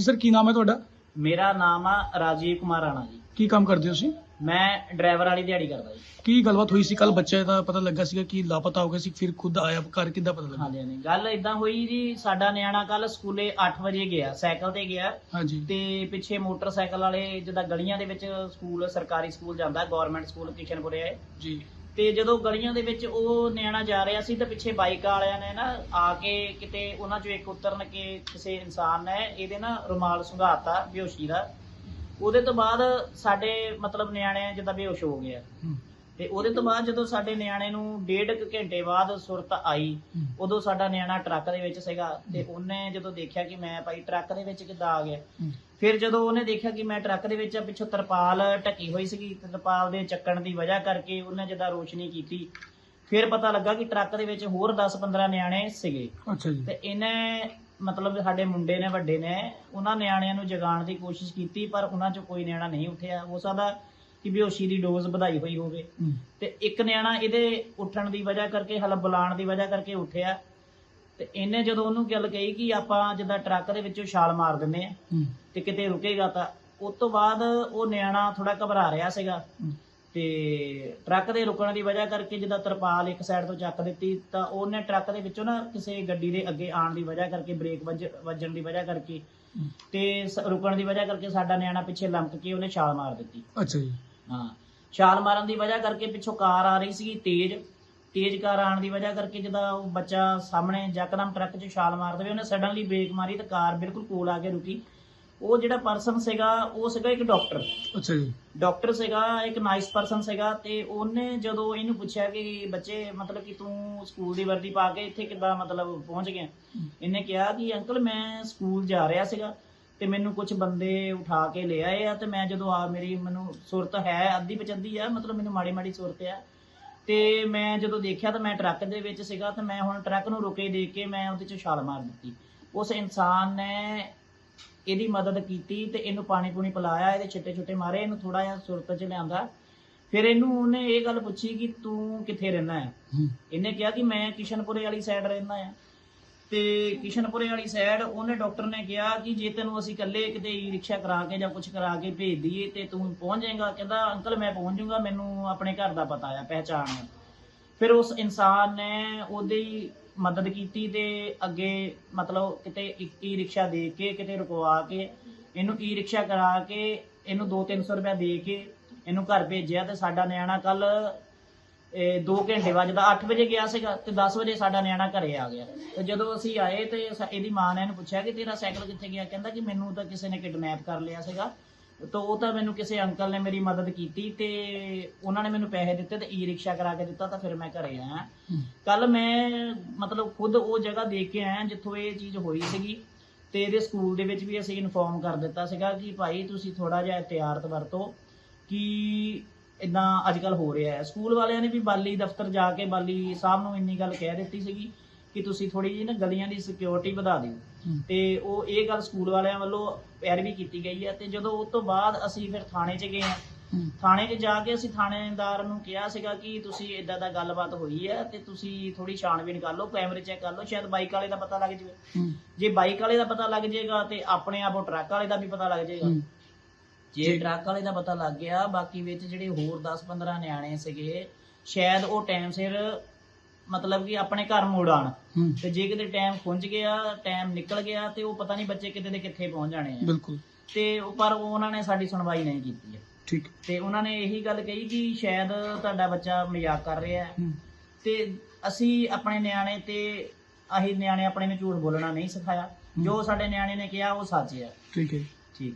ਹਾਂਜੀ ਸਰ ਕੀ ਨਾਮ ਹੈ ਤੁਹਾਡਾ? ਮੇਰਾ ਨਾਮ ਆ ਰਾਜੀਵ ਕੁਮਾਰ ਰਾਣਾ ਜੀ। ਕੀ ਕੰਮ ਕਰਦੇ ਹੋ ਤੁਸੀਂ? ਮੈਂ ਡਰਾਈਵਰ ਵਾਲੀ ਦਿਹਾੜੀ ਕਰਦਾ ਜੀ। ਕੀ ਗੱਲਬਾਤ ਹੋਈ ਸੀ? ਕੱਲ ਬੱਚੇ ਦਾ ਪਤਾ ਲੱਗਾ ਸੀਗਾ ਕਿ ਲਾਪਤਾ ਹੋ ਗਿਆ ਸੀ ਫਿਰ ਖੁਦ ਆਇਆ ਘਰ ਕਿੱਦਾਂ ਪਤਾ ਲੱਗਾ? ਹਾਂਜੀ ਹਾਂਜੀ। ਗੱਲ ਇਦਾਂ ਹੋਈ ਜੀ ਸਾਡਾ ਨਿਆਣਾ ਕੱਲ ਸਕੂਲੇ 8 ਵਜੇ ਗਿਆ ਸਾਈਕਲ ਤੇ ਗਿਆ। ਹਾਂਜੀ। ਤੇ ਪਿੱਛੇ ਮੋਟਰਸਾਈਕਲ ਵਾਲੇ ਜਿੱਦਾਂ ਗਲੀਆਂ ਦੇ ਵਿੱਚ ਸਕੂਲ ਸਰਕਾਰੀ ਸਕੂਲ ਜਾਂਦਾ ਗਵਰਨਮੈਂਟ ਸਕੂਲ ਕਿਸ਼ਨਪੁਰੇ ਹੈ ਜੀ। ਤੇ ਜਦੋਂ ਗਲੀਆਂ ਦੇ ਵਿੱਚ ਉਹ ਨਿਆਣਾ ਜਾ ਰਿਹਾ ਸੀ ਤੇ ਪਿੱਛੇ ਬਾਈਕ ਵਾਲਿਆਂ ਨੇ ਨਾ ਆ ਕੇ ਕਿਤੇ ਉਹਨਾਂ ਚੋਂ ਇੱਕ ਉਤਰਨ ਕੇ ਕਿਸੇ ਇਨਸਾਨ ਨੇ ਇਹਦੇ ਨਾ ਰੁਮਾਲ ਸੁੰਘਾਤਾ ਬੇਹੋਸ਼ੀ ਦਾ। ਉਹਦੇ ਤੋਂ ਬਾਅਦ ਸਾਡੇ ਮਤਲਬ ਨਿਆਣੇ ਜਿੱਦਾਂ ਬੇਹੋਸ਼ ਹੋ ਗਿਆ ਤੇ ਉਹਦੇ ਤੋਂ ਬਾਅਦ ਜਦੋਂ ਸਾਡੇ ਨਿਆਣੇ ਨੂੰ ਡੇਢ ਕੁ ਘੰਟੇ ਬਾਅਦ ਸੁਰਤ ਆਈ ਉਦੋਂ ਸਾਡਾ ਨਿਆਣਾ ਟਰੱਕ ਦੇ ਵਿੱਚ ਸੀਗਾ ਤੇ ਉਹਨੇ ਜਦੋਂ ਦੇਖਿਆ ਕਿ ਮੈਂ ਭਾਈ ਟਰੱਕ ਦੇ ਵਿੱਚ ਕਿੱਦਾਂ ਆ ਗਿਆ ਫਿਰ ਜਦੋਂ ਉਹਨੇ ਦੇਖਿਆ ਕਿ ਮੈਂ ਟਰੱਕ ਦੇ ਵਿੱਚ ਆ ਪਿੱਛੋਂ ਤਰਪਾਲ ਢੱਕੀ ਹੋਈ ਸੀਗੀ ਤਰਪਾਲ ਦੇ ਚੱਕਣ ਦੀ ਵਜ੍ਹਾ ਕਰਕੇ ਉਹਨੇ ਜਿੱਦਾਂ ਰੋਸ਼ਨੀ ਕੀਤੀ ਫਿਰ ਪਤਾ ਲੱਗਾ ਕਿ ਟਰੱਕ ਦੇ ਵਿੱਚ ਹੋਰ 10-15 ਨਿਆਣੇ ਸੀਗੇ। ਅੱਛਾ ਜੀ। ਤੇ ਇਹਨੇ ਮਤਲਬ ਸਾਡੇ ਮੁੰਡੇ ਨੇ ਵੱਡੇ ਨੇ ਉਹਨਾਂ ਨਿਆਣਿਆਂ ਨੂੰ ਜਗਾਉਣ ਦੀ ਕੋਸ਼ਿਸ਼ ਕੀਤੀ ਪਰ ਉਹਨਾਂ ਚੋਂ ਕੋਈ ਨਿਆਣਾ ਨਹੀਂ ਉੱਠਿਆ। ਹੋ ਸਕਦਾ ਕਿ ਬੇਹੋਸ਼ੀ ਦੀ ਡੋਜ਼ ਵਧਾਈ ਹੋਈ ਹੋਵੇ। ਤੇ ਇੱਕ ਨਿਆਣਾ ਇਹਦੇ ਉੱਠਣ ਦੀ ਵਜ੍ਹਾ ਕਰਕੇ ਹਲ ਬੁਲਾਉਣ ਦੀ ਵਜ੍ਹਾ ਕਰਕੇ ਉੱਠਿਆ। ਤੇ ਇਹਨੇ ਜਦੋਂ ਉਹਨੂੰ ਗੱਲ ਕਹੀ ਕਿ ਆਪਾਂ ਜਿੱਦਾਂ ਟਰੱਕ ਦੇ ਵਿੱਚੋਂ ਛਾਲ ਮਾਰ ਦਿੰਨੇ ਆ ਤੇ ਕਿਤੇ ਰੁਕੇਗਾ ਤਾਂ ਉਸ ਤੋਂ ਬਾਅਦ ਉਹ ਨਿਆਣਾ ਥੋੜਾ ਘਬਰਾ ਰਿਹਾ ਸੀਗਾ। ਤੇ ਟਰੱਕ ਦੇ ਰੁਕਣ ਦੀ ਵਜ੍ਹਾ ਕਰਕੇ ਜਿੱਦਾਂ ਤਰਪਾਲ ਇੱਕ ਸਾਈਡ ਤੋਂ ਚੱਕ ਦਿੱਤੀ ਤਾਂ ਉਹਨੇ ਟਰੱਕ ਦੇ ਵਿੱਚੋਂ ਨਾ ਕਿਸੇ ਗੱਡੀ ਦੇ ਅੱਗੇ ਆਉਣ ਦੀ ਵਜ੍ਹਾ ਕਰਕੇ ਬ੍ਰੇਕ ਵੱਜ- ਵੱਜਣ ਦੀ ਵਜ੍ਹਾ ਕਰਕੇ। ਤੇ ਰੁਕਣ ਦੀ ਵਜ੍ਹਾ ਕਰਕੇ ਸਾਡਾ ਨਿਆਣਾ ਪਿੱਛੇ ਲੰਮਕ ਕੇ ਉਹਨੇ ਛਾਲ ਮਾਰ ਦਿੱਤੀ। ਅੱਛਾ ਜੀ। ਹਾਂ। ਛਾਲ ਮਾਰਨ ਦੀ ਵਜ੍ਹਾ ਕਰਕੇ ਪਿੱਛੋਂ ਕਾਰ ਆ ਰਹੀ ਸੀਗੀ ਤੇਜ਼। ਤੇਜ਼ ਕਾਰ ਆਉਣ ਦੀ ਵਜ੍ਹਾ ਕਰਕੇ ਜਦੋਂ ਉਹ ਬੱਚਾ ਸਾਹਮਣੇ ਯਕਦਮ ਟਰੱਕ 'ਚ ਛਾਲ ਮਾਰ ਦੇਵੇ ਉਹਨੇ ਸਡਨਲੀ ਬ੍ਰੇਕ ਮਾਰੀ ਤੇ ਕਾਰ ਬਿਲਕੁਲ ਕੋਲ ਆ ਕੇ ਰੁਕੀ। ਉਹ ਜਿਹੜਾ ਪਰਸਨ ਸੀਗਾ ਉਹ ਸੀਗਾ ਇੱਕ ਡਾਕਟਰ ਅੱਛਾ ਜੀ। ਡਾਕਟਰ ਸੀਗਾ ਇੱਕ ਨਾਈਸ ਪਰਸਨ ਸੀਗਾ ਤੇ ਉਹਨੇ ਜਦੋਂ ਇਹਨੂੰ ਪੁੱਛਿਆ ਕਿ ਬੱਚੇ ਮਤਲਬ ਕਿ ਤੂੰ ਸਕੂਲ ਦੀ ਵਰਦੀ ਪਾ ਕੇ ਇੱਥੇ ਕਿੱਦਾਂ ਮਤਲਬ ਪਹੁੰਚ ਗਿਆ? ਇਹਨੇ ਕਿਹਾ ਕਿ ਅੰਕਲ ਮੈਂ ਸਕੂਲ ਜਾ ਰਿਹਾ ਸੀਗਾ ਤੇ ਮੈਨੂੰ ਕੁਝ ਬੰਦੇ ਉਠਾ ਕੇ ਲੈ ਆਏ ਆ ਤੇ ਮੈਂ ਜਦੋਂ ਆ ਮੇਰੀ ਮੈਨੂੰ ਸੁਰਤ ਹੈ ਅੱਧੀ ਪਚੱਧੀ ਆ ਮਤਲਬ ਮੈਨੂੰ ਮਾੜੀ ਮਾੜੀ ਸੁਰਤ ਆ ਤੇ ਮੈਂ ਜਦੋਂ ਦੇਖਿਆ ਤਾਂ ਮੈਂ ਟਰੱਕ ਦੇ ਵਿੱਚ ਸੀਗਾ ਤੇ ਮੈਂ ਹੁਣ ਟਰੱਕ ਨੂੰ ਰੁਕੇ ਦੇਖ ਕੇ ਮੈਂ ਉਹਦੇ ਚ ਛਾਲ ਮਾਰ ਦਿੱਤੀ। ਉਸ ਇਨਸਾਨ ਨੇ ਇਹਦੀ ਮਦਦ ਕੀਤੀ ਤੇ ਇਹਨੂੰ ਪਾਣੀ ਪੂਣੀ ਪਿਲਾਇਆ ਇਹਦੇ ਛਿੱਟੇ ਛੁੱਟੇ ਮਾਰੇ ਇਹਨੂੰ ਥੋੜਾ ਜਿਹਾ ਸੁਰਤ ਚ ਲਿਆਂਦਾ। ਫਿਰ ਇਹਨੂੰ ਉਹਨੇ ਇਹ ਗੱਲ ਪੁੱਛੀ ਕਿ ਤੂੰ ਕਿੱਥੇ ਰਹਿਣਾ ਹੈ? ਹੂੰ, ਇਹਨੇ ਕਿਹਾ ਕਿ ਮੈਂ ਕਿਸ਼ਨਪੁਰੇ ਵਾਲੀ ਸਾਈਡ ਰਹਿੰਦਾ ਆ ਤੇ ਕਿਸ਼ਨਪੁਰੇ ਵਾਲੀ ਸਾਈਡ ਉਹਨੇ ਡਾਕਟਰ ਨੇ ਕਿਹਾ ਕਿ ਜੇ ਤੈਨੂੰ ਅਸੀਂ ਇਕੱਲੇ ਕਿਤੇ ਈ ਰਿਕਸ਼ਾ ਕਰਾ ਕੇ ਜਾਂ ਕੁਝ ਕਰਾ ਕੇ ਭੇਜ ਦਈਏ ਤੇ ਤੂੰ ਪਹੁੰਚ ਜਾਏਗਾ। ਕਹਿੰਦਾ, ਅੰਕਲ, ਮੈਂ ਪਹੁੰਚ ਜਾਊਂਗਾ, ਮੈਨੂੰ ਆਪਣੇ ਘਰ ਦਾ ਪਤਾ ਆ, ਪਹਿਚਾਣ ਆ। ਫਿਰ ਉਸ ਇਨਸਾਨ ਨੇ ਉਹਦੀ ਮਦਦ ਕੀਤੀ ਤੇ ਅੱਗੇ ਮਤਲਬ ਕਿਤੇ ਇੱਕ ਈ ਰਿਕਸ਼ਾ ਦੇ ਕੇ, ਕਿਤੇ ਰੁਕਵਾ ਕੇ, ਇਹਨੂੰ ਈ ਰਿਕਸ਼ਾ ਕਰਾ ਕੇ, ਇਹਨੂੰ 2-300 ਰੁਪਏ ਦੇ ਕੇ ਇਹਨੂੰ ਘਰ ਭੇਜਿਆ ਤੇ ਸਾਡਾ ਨਿਆਣਾ ਕੱਲ 2 ਘੰਟੇ ਬਾਅਦ ਜਦੋਂ 8 ਵਜੇ ਗਿਆ ਸੀਗਾ ਤੇ 10 ਵਜੇ ਸਾਡਾ ਨਿਆਣਾ ਘਰੇ ਆ ਗਿਆ। ਤੇ ਜਦੋਂ ਅਸੀਂ ਆਏ ਤੇ ਸ- ਇਹਦੀ ਮਾਂ ਨੇ ਇਹਨੂੰ ਪੁੱਛਿਆ ਕਿ ਤੇਰਾ ਸਾਈਕਲ ਕਿੱਥੇ ਗਿਆ? ਕਹਿੰਦਾ ਕਿ ਮੈਨੂੰ ਤਾਂ ਕਿਸੇ ਨੇ ਕਿਡਨੈਪ ਕਰ ਲਿਆ ਸੀਗਾ। ਤਾਂ ਉਹ ਤਾਂ ਮੈਨੂੰ ਕਿਸੇ ਅੰਕਲ ਨੇ ਮੇਰੀ ਮਦਦ ਕੀਤੀ ਤੇ ਉਹਨਾਂ ਨੇ ਮੈਨੂੰ ਪੈਸੇ ਦਿੱਤੇ ਤੇ ਈ ਰਿਕਸ਼ਾ ਕਰਾ ਕੇ ਦਿੱਤਾ ਤਾਂ ਫਿਰ ਮੈਂ ਘਰੇ ਆਇਆ। ਕੱਲ ਮੈਂ ਮਤਲਬ ਖੁਦ ਉਹ ਜਗ੍ਹਾ ਦੇਖ ਕੇ ਆਇਆ ਜਿੱਥੋਂ ਇਹ ਚੀਜ਼ ਹੋਈ ਸੀਗੀ ਤੇ ਇਹਦੇ ਸਕੂਲ ਦੇ ਵਿੱਚ ਵੀ ਅਸੀਂ ਇਨਫੋਰਮ ਕਰ ਦਿੱਤਾ ਸੀਗਾ ਕਿ ਭਾਈ ਤੁਸੀਂ ਥੋੜਾ ਜਿਹਾ ਇhtiyਾਤ ਵਰਤੋ ਕਿ ਇਦਾਂ ਅੱਜ ਕੱਲ ਹੋ ਰਿਹਾ ਹੈ। ਸਕੂਲ ਵਾਲਿਆਂ ਨੇ ਵੀ ਬਾਲੀ ਦਫ਼ਤਰ ਜਾ ਕੇ ਬਾਲੀ ਸਾਹਿਬ ਨੂੰ ਇੰਨੀ ਗੱਲ ਕਹਿ ਦਿੱਤੀ ਸੀਗੀ ਕਿ ਤੁਸੀਂ ਥੋੜੀ ਜਿਹੀ ਨਾ ਗਲੀਆਂ ਦੀ ਸਿਕਿਉਰਿਟੀ ਵਧਾ ਦਿਓ। ਤੇ ਉਹ ਇਹ ਗੱਲ ਸਕੂਲ ਵਾਲਿਆਂ ਵੱਲੋਂ ਪੈਰਵੀ ਕੀਤੀ ਗਈ ਹੈ ਤੇ ਜਦੋਂ ਉਸ ਤੋਂ ਬਾਅਦ ਅਸੀਂ ਫਿਰ ਥਾਣੇ 'ਚ ਗਏ ਥਾਣੇ 'ਚ ਜਾ ਕੇ ਅਸੀਂ ਥਾਣੇਦਾਰ ਨੂੰ ਕਿਹਾ ਸੀਗਾ ਕਿ ਤੁਸੀਂ ਇਦਾਂ ਦਾ ਗੱਲਬਾਤ ਹੋਈ ਹੈ ਤੇ ਤੁਸੀਂ ਥੋੜੀ ਛਾਣਬੀਨ ਕਰ ਲਓ ਕੈਮਰੇ ਚੈੱਕ ਕਰ ਲਓ ਸ਼ਾਇਦ ਬਾਈਕ ਵਾਲੇ ਦਾ ਪਤਾ ਲੱਗ ਜਾਵੇ। ਜੇ ਬਾਈਕ ਵਾਲੇ ਦਾ ਪਤਾ ਲੱਗ ਜਾਏਗਾ ਤੇ ਆਪਣੇ ਆਪ ਉਹ ਟਰੱਕ ਵਾਲੇ ਦਾ ਵੀ ਪਤਾ ਲੱਗ ਜਾਏਗਾ ਜੇ। ਟਰੱਕ ਵਾਲੇ ਦਾ ਪਤਾ ਲੱਗ ਗਿਆ ਬਾਕੀ ਵਿੱਚ ਜਿਹੜੇ ਹੋਰ 10-15 ਨਿਆਣੇ ਸੀਗੇ ਸ਼ਾਇਦ ਉਹ ਟਾਈਮ ਸਿਰ ਮਤਲਬ ਕਿ ਆਪਣੇ ਘਰ ਮੁੜ ਆਣ ਤੇ ਜੇ ਕਿਤੇ ਟਾਈਮ ਖੁੰਝ ਗਿਆ ਟਾਈਮ ਨਿਕਲ ਗਿਆ ਤੇ ਉਹ ਪਤਾ ਨਹੀਂ ਬੱਚੇ ਕਿਤੇ ਦੇ ਕਿੱਥੇ ਪਹੁੰਚ ਜਾਣੇ ਆ। ਬਿਲਕੁਲ। ਤੇ ਪਰ ਉਹ ਉਹਨਾਂ ਨੇ ਸਾਡੀ ਸੁਣਵਾਈ ਨਹੀਂ ਕੀਤੀ ਹੈ। ਠੀਕ। ਤੇ ਉਹਨਾਂ ਨੇ ਇਹੀ ਗੱਲ ਕਹੀ ਕਿ ਸ਼ਾਇਦ ਤੁਹਾਡਾ ਬੱਚਾ ਮਜ਼ਾਕ ਕਰ ਰਿਹਾ ਹੈ। ਹੂੰ, ਤੇ ਅਸੀਂ ਆਪਣੇ ਨਿਆਣੇ ਤੇ ਅਸੀਂ ਨਿਆਣੇ ਆਪਣੇ ਨੂੰ ਝੂਠ ਬੋਲਣਾ ਨਹੀਂ ਸਿਖਾਇਆ। ਜੋ ਸਾਡੇ ਨਿਆਣੇ ਨੇ ਕਿਹਾ ਉਹ ਸੱਚ ਹੈ। ਠੀਕ ਹੈ। ਠੀਕ ਹੈ।